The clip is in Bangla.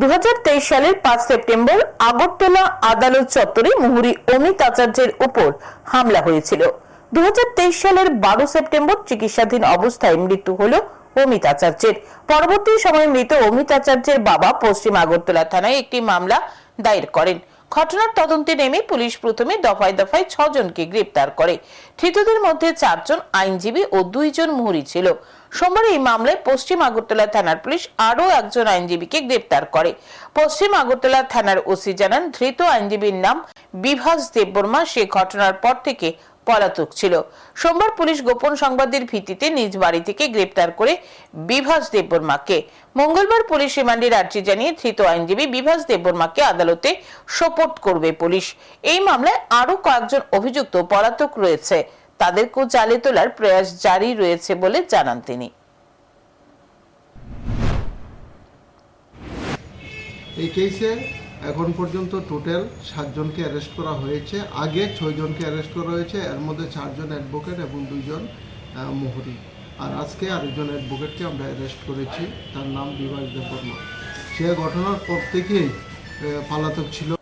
দুহাজার তেইশ সালের পাঁচ সেপ্টেম্বর আগরতলা আদালত চত্বরে মুহুরি অমিত আচার্যের উপর হামলা হয়েছিল। দু হাজার তেইশ সালের বারো সেপ্টেম্বর চিকিৎসাধীন অবস্থায় মৃত্যু হল অমিত আচার্যের। পরবর্তী সময়ে মৃত অমিত আচার্যের বাবা পশ্চিম আগরতলা থানায় একটি মামলা দায়ের করেন। ঘটনার তদন্তে নেমে পুলিশ প্রথমে দফায় দফায় ছজনকে গ্রেপ্তার করে। ধৃতদের মধ্যে চারজন আইনজীবী ও দুইজন মুহুরি ছিল। সোমবার এই মামলায় পশ্চিম আগরতলা থানার পুলিশ আরও একজন আইনজীবীকে গ্রেপ্তার করে। পশ্চিম আগরতলা থানার ওসি জানান, ধৃত আইনজীবীর নাম বিভাস দেববর্মা। সে ঘটনার পর থেকে পলাতক ছিল। সোমবার পুলিশ গোপন সংবাদের ভিত্তিতে নিজ বাড়ি থেকে গ্রেপ্তার করে বিভাস দেববর্মাকে। মঙ্গলবার পুলিশ রিমান্ডের আর্জি জানিয়ে ধৃত আইনজীবী বিভাস দেববর্মাকে আদালতে সোপর্ট করবে পুলিশ। এই মামলায় আরও কয়েকজন অভিযুক্ত পলাতক রয়েছে। তাদেরকেও জালে তোলার প্রয়াস জারি রয়েছে বলে জানান তিনি। এই কেসে এখন পর্যন্ত টোটাল সাতজনকে অ্যারেস্ট করা হয়েছে। আগে ছয়জনকে অ্যারেস্ট করা হয়েছে, এর মধ্যে চারজন অ্যাডভোকেট এবং দুইজন মোহরি। আর আজকে আরেকজন অ্যাডভোকেটকে আমরা অ্যারেস্ট করেছি, তার নাম বিভাস দেববর্মা। সে ঘটনার পর থেকেই পালাতক ছিল।